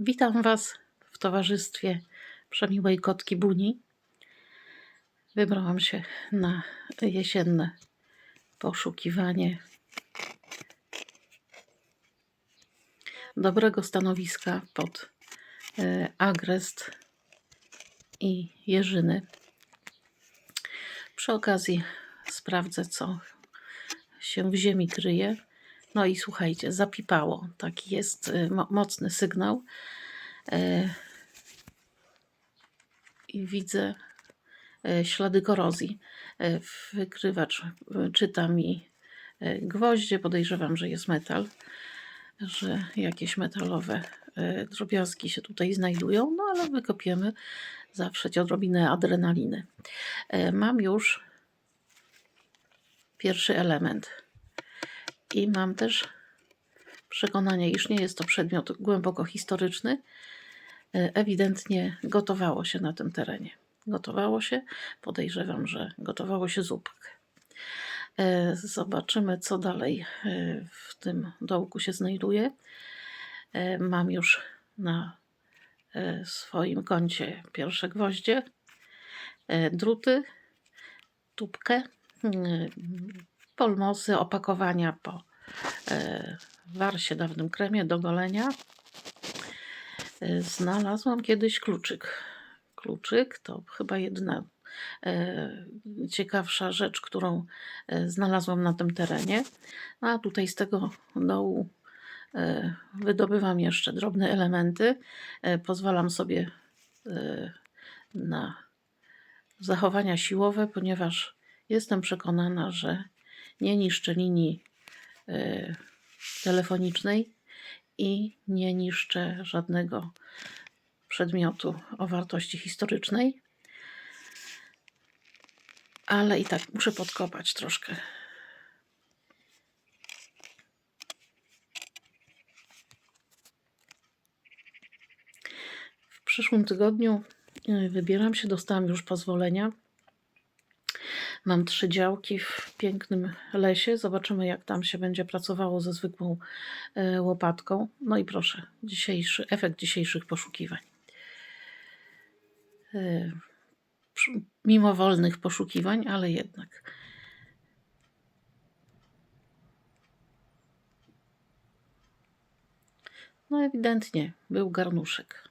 Witam Was w towarzystwie przemiłej kotki Buni. Wybrałam się na jesienne poszukiwanie dobrego stanowiska pod e, agrest i jeżyny. Przy okazji sprawdzę, co się w ziemi kryje. No i słuchajcie, zapipało. Taki jest y, mo- mocny sygnał. E, I widzę e, ślady korozji. Wykrywacz czyta mi gwoździe. Podejrzewam, że jest metal, że jakieś metalowe drobiazgi się tutaj znajdują, no ale wykopiemy zawsze odrobinę adrenaliny. Mam już pierwszy element. I mam też przekonanie, iż nie jest to przedmiot głęboko historyczny. E, Ewidentnie gotowało się na tym terenie. Gotowało się, podejrzewam, że gotowało się zupkę. E, Zobaczymy, co dalej e, w tym dołku się znajduje. Mam już na swoim koncie pierwsze gwoździe, druty, tubkę, polmosy, opakowania po e, warsie dawnym kremie do golenia. E, Znalazłam kiedyś kluczyk. Kluczyk to chyba jedna e, ciekawsza rzecz, którą znalazłam na tym terenie. A tutaj z tego dołu wydobywam jeszcze drobne elementy. Pozwalam sobie na zachowania siłowe, ponieważ jestem przekonana, że nie niszczę linii e, telefonicznej i nie niszczę żadnego przedmiotu o wartości historycznej. Ale i tak muszę podkopać troszkę. W przyszłym tygodniu e, wybieram się, dostałam już pozwolenia. Mam trzy działki w pięknym lesie. Zobaczymy, jak tam się będzie pracowało ze zwykłą e, łopatką. No i proszę, dzisiejszy efekt dzisiejszych poszukiwań. E, Mimo wolnych poszukiwań, ale jednak. No ewidentnie był garnuszek.